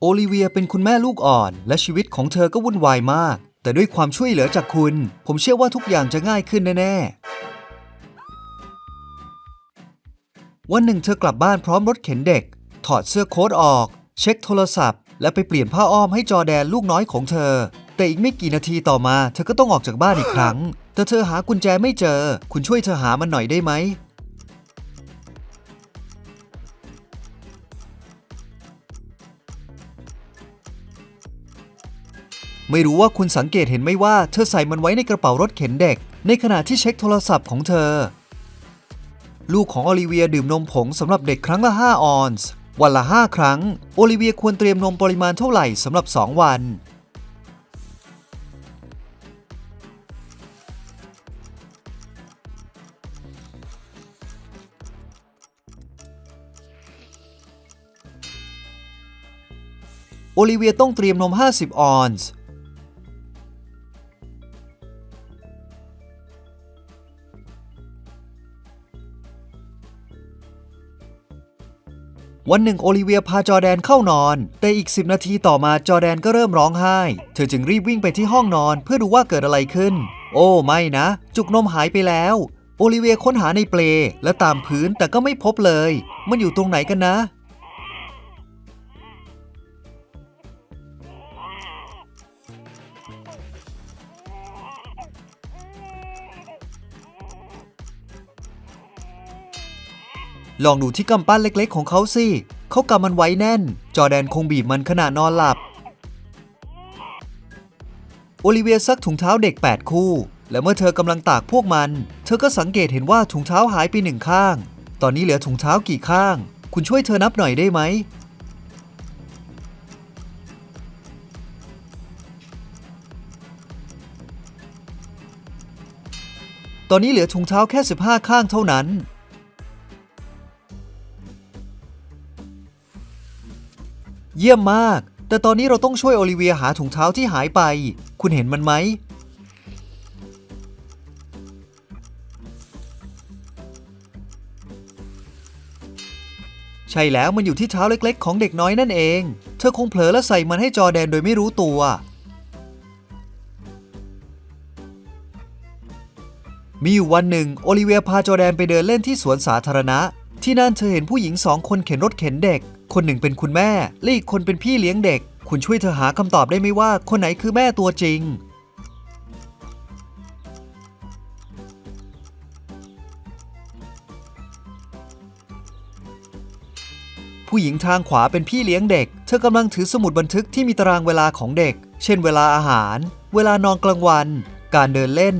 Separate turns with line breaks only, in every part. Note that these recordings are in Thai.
โอลิเวียเป็นคุณแม่ลูกอ่อน และชีวิตของเธอก็วุ่นวายมาก แต่ด้วยความช่วยเหลือจากคุณ ผมเชื่อว่าทุกอย่างจะง่ายขึ้นแน่ๆ วันหนึ่งเธอกลับบ้านพร้อมรถเข็นเด็ก ถอดเสื้อโค้ทออก เช็คโทรศัพท์ และไปเปลี่ยนผ้าอ้อมให้จอแดนลูกน้อยของเธอ แต่อีกไม่กี่นาทีต่อมา เธอก็ต้องออกจากบ้านอีกครั้ง แต่เธอหากุญแจไม่เจอ คุณช่วยเธอหามันหน่อยได้ไหม ไม่รู้ว่าคุณสังเกตเห็นไหมว่าเธอใส่มันไว้ในกระเป๋ารถเข็นเด็ก ในขณะที่เช็คโทรศัพท์ของเธอ ลูกของโอลิเวียดื่มนมผงสำหรับเด็กครั้งละ 5 ออนซ์วันละ 5 ครั้ง โอลิเวียควรเตรียมนมปริมาณเท่าไหร่สำหรับ 2 วัน โอลิเวียต้องเตรียมนม 50 ออนซ์ วันหนึ่งโอลิเวียพาจอแดนเข้านอน แต่อีก 10 นาทีต่อมาจอแดนก็เริ่มร้องไห้ เธอจึงรีบวิ่งไปที่ห้องนอนเพื่อดูว่าเกิดอะไรขึ้น โอ้ไม่นะ จุกนมหายไปแล้ว โอลิเวียค้นหาในเปลและตามพื้นแต่ก็ไม่พบเลย มันอยู่ตรงไหนกันนะ ลองดูที่กำปั้นเล็กๆของเขาสิ เขากำมันไว้แน่น จอแดนคงบีบมันขณะนอนหลับ โอลิเวียซักถุงเท้าเด็ก 8 คู่ และเมื่อเธอกำลังตากพวกมัน เธอก็สังเกตเห็นว่าถุงเท้าหายไปหนึ่งข้าง ตอนนี้เหลือถุงเท้ากี่ข้าง คุณช่วยเธอนับหน่อยได้ไหม ตอนนี้เหลือถุงเท้าแค่ 15 ข้างเท่านั้น เยี่ยมมาก แต่ตอนนี้เราต้องช่วยโอลิเวียหาถุงเท้าที่หายไป คุณเห็นมันไหม ใช่แล้วมันอยู่ที่เท้าเล็กๆ ของเด็กน้อยนั่นเอง เธอคงเผลอและใส่มันให้จอแดนโดยไม่รู้ตัว มีอยู่วันหนึ่งโอลิเวียพาจอแดนไปเดินเล่นที่สวนสาธารณะ ที่นั่นเธอเห็นผู้หญิงสองคนเข็นรถเข็นเด็ก คนหนึ่งเป็นคุณแม่และอีกคนเป็นพี่เลี้ยงเด็ก คุณช่วยเธอหาคำตอบได้ไหมว่าคนไหนคือแม่ตัวจริง ผู้หญิงทางขวาเป็นพี่เลี้ยงเด็ก เธอกำลังถือสมุดบันทึกที่มีตารางเวลาของเด็ก เช่น เวลาอาหาร เวลานอนกลางวัน การเดินเล่น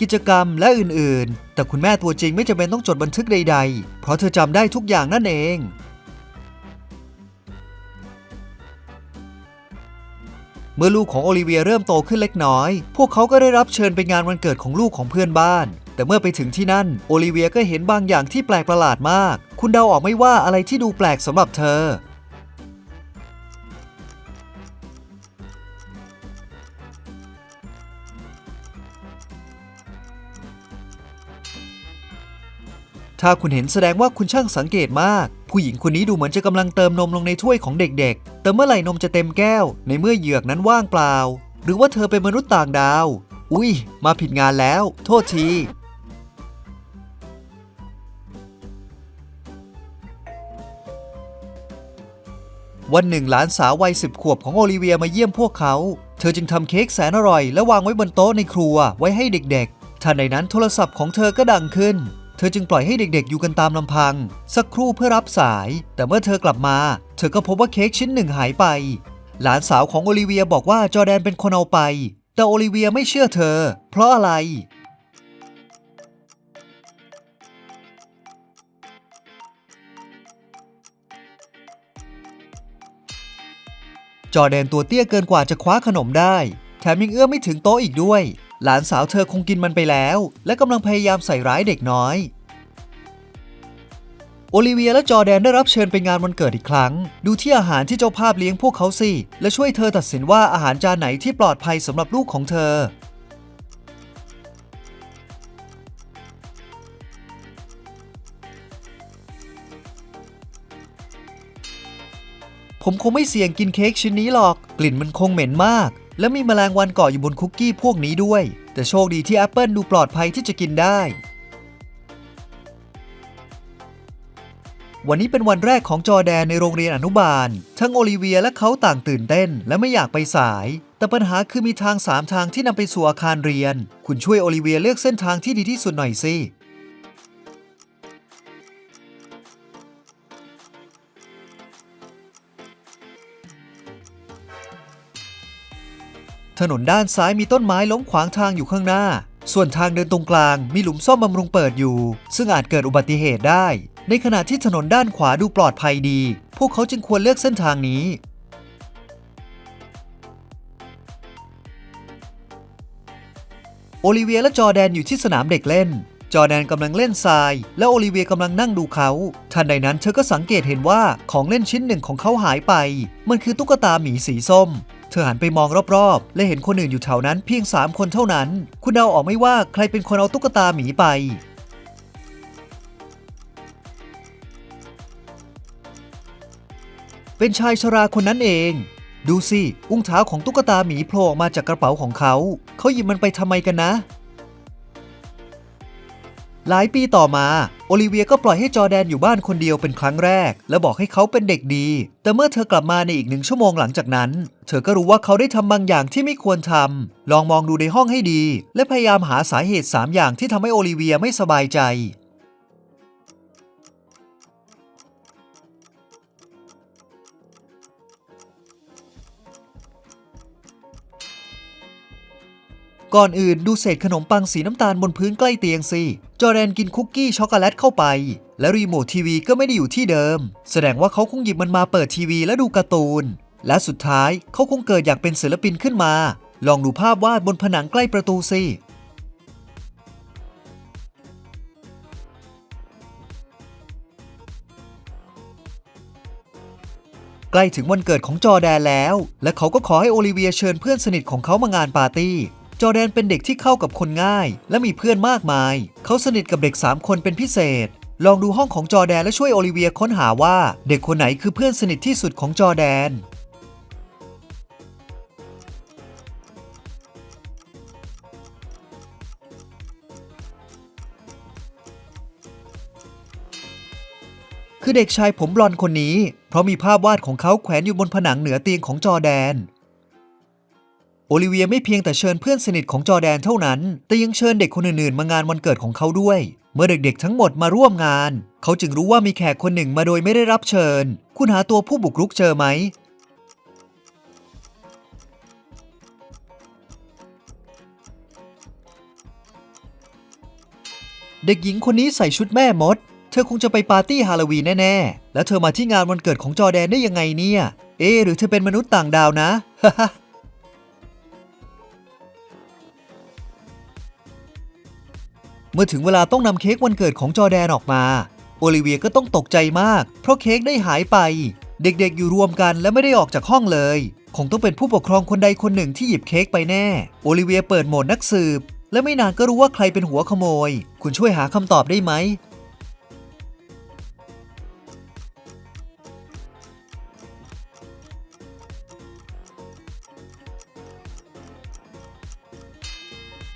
กิจกรรมและอื่น ๆ แต่คุณแม่ตัวจริงไม่จำเป็นต้องจดบันทึกใด ๆ เพราะเธอจำได้ทุกอย่างนั่นเอง เมื่อลูกของโอลิเวียเริ่มโตขึ้นเล็กน้อย พวกเขาก็ได้รับเชิญไปงานวันเกิดของลูกของเพื่อนบ้าน แต่เมื่อไปถึงที่นั่น โอลิเวียก็เห็นบางอย่างที่แปลกประหลาดมาก คุณเดาออกไม่ว่าอะไรที่ดูแปลกสำหรับเธอ ถ้าคุณเห็นแสดงว่าคุณช่างสังเกตมาก ผู้หญิงคนนี้ดูเหมือนจะกำลังเติมนมลงในถ้วยของเด็กๆ แต่เมื่อไหร่นมจะเต็มแก้ว ในเมื่อเหยือกนั้นว่างเปล่า หรือว่าเธอเป็นมนุษย์ต่างดาว อุ้ย มาผิดงานแล้ว โทษทีวันหนึ่งหลานสาววัยสิบขวบของโอลิเวียมาเยี่ยมพวกเขา เธอจึงทำเค้กแสนอร่อย และวางไว้บนโต๊ะในครัวไว้ให้เด็กๆ ทันใดนั้นโทรศัพท์ของเธอก็ดังขึ้น เธอจึงปล่อยให้เด็กๆ อยู่กันตามลำพัง สักครู่เพื่อรับสาย แต่เมื่อเธอกลับมา เธอก็พบว่าเค้กชิ้นหนึ่งหายไป หลานสาวของโอลิเวียบอกว่าจอแดนเป็นคนเอาไป แต่โอลิเวียไม่เชื่อเธอ เพราะอะไร จอแดนตัวเตี้ยเกินกว่าจะคว้าขนมได้ แถมยังเอื้อมไม่ถึงโต๊ะอีกด้วยหลานสาวเธอคงกินมันไปแล้ว และกำลังพยายามใส่ร้ายเด็กน้อย โอลิเวียและจอแดนได้รับเชิญไปงานวันเกิดอีกครั้ง ดูที่อาหารที่เจ้าภาพเลี้ยงพวกเขาสิ และช่วยเธอตัดสินว่าอาหารจานไหนที่ปลอดภัยสำหรับลูกของเธอ ผมคงไม่เสี่ยงกินเค้กชิ้นนี้หรอก กลิ่นมันคงเหม็นมาก และมีแมลงวันเกาะอยู่บนคุกกี้พวกนี้ด้วย แต่โชคดีที่แอปเปิลดูปลอดภัยที่จะกินได้ วันนี้เป็นวันแรกของจอแดนในโรงเรียนอนุบาล ทั้งโอลิเวียและเขาต่างตื่นเต้น และไม่อยากไปสาย แต่ปัญหาคือมีทางสามทางที่นำไปสู่อาคารเรียน คุณช่วยโอลิเวียเลือกเส้นทางที่ดีที่สุดหน่อยสิถนนด้านซ้ายมีต้นไม้ล้มขวางทางอยู่ข้างหน้า ส่วนทางเดินตรงกลางมีหลุมซ่อมบำรุงเปิดอยู่ ซึ่งอาจเกิดอุบัติเหตุได้ ในขณะที่ถนนด้านขวาดูปลอดภัยดี พวกเขาจึงควรเลือกเส้นทางนี้ โอลิเวียและจอแดนอยู่ที่สนามเด็กเล่น จอแดนกำลังเล่นทราย และโอลิเวียกำลังนั่งดูเขา ทันใดนั้นเธอก็สังเกตเห็นว่าของเล่นชิ้นหนึ่งของเขาหายไป มันคือตุ๊กตาหมีสีส้มเธอหันไปมองรอบๆ และเห็นคนอื่นอยู่แถวนั้นเพียง 3 คนเท่านั้น คุณเดาออกไหม่ว่าใครเป็นคนเอาตุ๊กตาหมีไป เป็นชายชราคนนั้นเอง ดูสิ อุ้งเท้าของตุ๊กตาหมีโผล่ออกมาจากกระเป๋าของเขา เขาหยิบมันไปทำไมกันนะ หลายปีต่อมา โอลิเวียก็ปล่อยให้จอแดนอยู่บ้านคนเดียวเป็นครั้งแรก และบอกให้เขาเป็นเด็กดี แต่เมื่อเธอกลับมาในอีกหนึ่งชั่วโมงหลังจากนั้น เธอก็รู้ว่าเขาได้ทำบางอย่างที่ไม่ควรทำลองมองดูในห้องให้ดี และพยายามหาสาเหตุ 3 อย่างที่ทำให้โอลิเวียไม่สบายใจ ก่อนอื่นดูเศษขนมปังสีน้ำตาลบนพื้นใกล้เตียงสิ จอแดนกินคุกกี้ช็อกโกแลตเข้าไป และรีโมททีวีก็ไม่ได้อยู่ที่เดิม แสดงว่าเขาคงหยิบมันมาเปิดทีวีและดูการ์ตูน และสุดท้ายเขาคงเกิดอยากเป็นศิลปินขึ้นมา ลองดูภาพวาดบนผนังใกล้ประตูสิใกล้ถึงวันเกิดของจอแดนแล้ว และเขาก็ขอให้โอลิเวียเชิญเพื่อนสนิทของเขามางานปาร์ตี้ จอแดนเป็นเด็กที่เข้ากับคนง่าย และมีเพื่อนมากมาย เขาสนิทกับเด็ก 3 คนเป็นพิเศษ ลองดูห้องของจอแดนและช่วยโอลิเวียค้นหาว่าเด็กคนไหนคือเพื่อนสนิทที่สุดของจอแดนคือเด็กชายผมบลอนคนนี้ เพราะมีภาพวาดของเขาแขวนอยู่บนผนังเหนือเตียงของจอแดน โอลิเวียไม่เพียงแต่เชิญเพื่อนสนิทของจอแดนเท่านั้น แต่ยังเชิญเด็กคนอื่นๆ มางานวันเกิดของเขาด้วย เมื่อเด็กๆ ทั้งหมดมาร่วมงาน เขาจึงรู้ว่ามีแขกคนหนึ่งมาโดยไม่ได้รับเชิญ คุณหาตัวผู้บุกรุกเจอไหม เด็กหญิงคนนี้ใส่ชุดแม่มด เธอคงจะไปปาร์ตี้ฮาโลวีนแน่ๆ แล้วเธอมาที่งานวันเกิดของจอแดนได้ยังไงเนี่ย เอ๊หรือเธอเป็นมนุษย์ต่างดาวนะ เมื่อถึงเวลาต้องนำเค้กวันเกิดของจอแดนออกมา โอลิเวียก็ต้องตกใจมาก เพราะเค้กได้หายไป เด็กๆอยู่รวมกันและไม่ได้ออกจากห้องเลย คงต้องเป็นผู้ปกครองคนใดคนหนึ่งที่หยิบเค้กไปแน่ โอลิเวียเปิดโหมดนักสืบ และไม่นานก็รู้ว่าใครเป็นหัวขโมย คุณช่วยหาคำตอบได้ไหม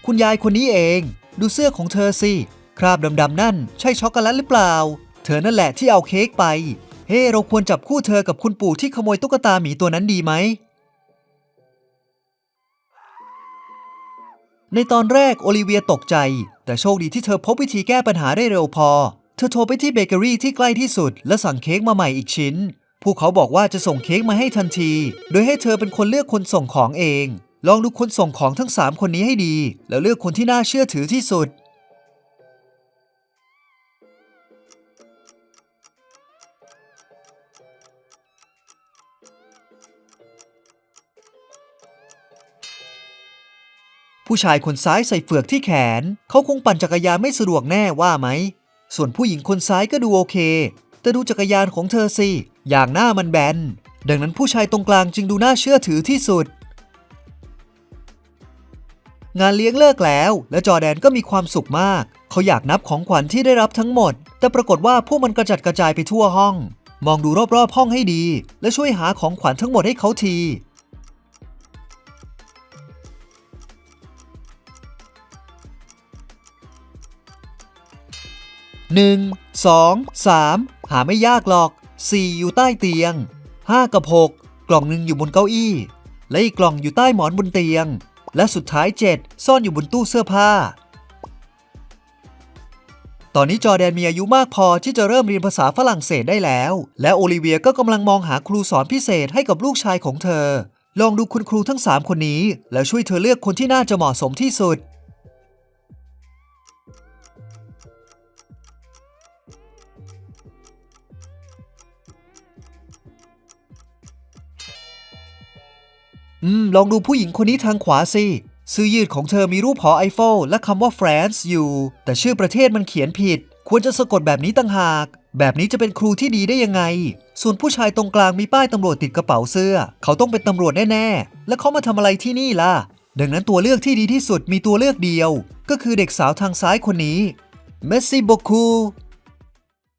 คุณยายคนนี้เอง ดูเสื้อของเธอสิ คราบดำๆนั่นใช่ช็อกโกแลตหรือเปล่า เธอนั่นแหละที่เอาเค้กไป เฮ้ เราควรจับคู่เธอกับคุณปู่ที่ขโมยตุ๊กตาหมีตัวนั้นดีไหม ในตอนแรกโอลิเวียตกใจ แต่โชคดีที่เธอพบวิธีแก้ปัญหาได้เร็วพอ เธอโทรไปที่เบเกอรี่ที่ใกล้ที่สุด และสั่งเค้กมาใหม่อีกชิ้น พวกเขาบอกว่าจะส่งเค้กมาให้ทันที โดยให้เธอเป็นคนเลือกคนส่งของเอง ลองดูคนส่งของทั้ง 3 คนนี้ให้ดี แล้วเลือกคนที่น่าเชื่อถือที่สุด ผู้ชายคนซ้ายใส่เฟือกที่แขน เขาคงปั่นจักรยานไม่สะดวกแน่ว่าไหม ส่วนผู้หญิงคนซ้ายก็ดูโอเค แต่ดูจักรยานของเธอสิ อย่างหน้ามันแบน ดังนั้นผู้ชายตรงกลางจึงดูน่าเชื่อถือที่สุด งานเลี้ยงเลิกแล้ว และจอแดนก็มีความสุขมาก เขาอยากนับของขวัญที่ได้รับทั้งหมด แต่ปรากฏว่าพวกมันกระจัดกระจายไปทั่วห้อง มองดูรอบๆห้องให้ดี และช่วยหาของขวัญทั้งหมดให้เขาทีหนึ่งสองสามหาไม่ยากหรอกสี่อยู่ใต้เตียงห้ากับหกกล่องหนึ่งอยู่บนเก้าอี้ และอีกกล่องอยู่ใต้หมอนบนเตียง และสุดท้ายเจ็ดซ่อนอยู่บนตู้เสื้อผ้า ตอนนี้จอแดนมีอายุมากพอที่จะเริ่มเรียนภาษาฝรั่งเศสได้แล้ว และโอลิเวียก็กำลังมองหาครูสอนพิเศษให้กับลูกชายของเธอ ลองดูคุณครูทั้ง 3 คนนี้ แล้วช่วยเธอเลือกคนที่น่าจะเหมาะสมที่สุด อืม ลองดูผู้หญิงคนนี้ทางขวาสิเสื้อยืดของเธอมีรูปหอไอเฟลและคำว่า France อยู่ แต่ชื่อประเทศมันเขียนผิด ควรจะสะกดแบบนี้ต่างหาก แบบนี้จะเป็นครูที่ดีได้ยังไง ส่วนผู้ชายตรงกลางมีป้ายตำรวจติดกระเป๋าเสื้อ เขาต้องเป็นตำรวจแน่ๆ แล้วเขามาทำอะไรที่นี่ล่ะ ดังนั้นตัวเลือกที่ดีที่สุดมีตัวเลือกเดียว ก็คือเด็กสาวทางซ้ายคนนี้ Merci beaucoup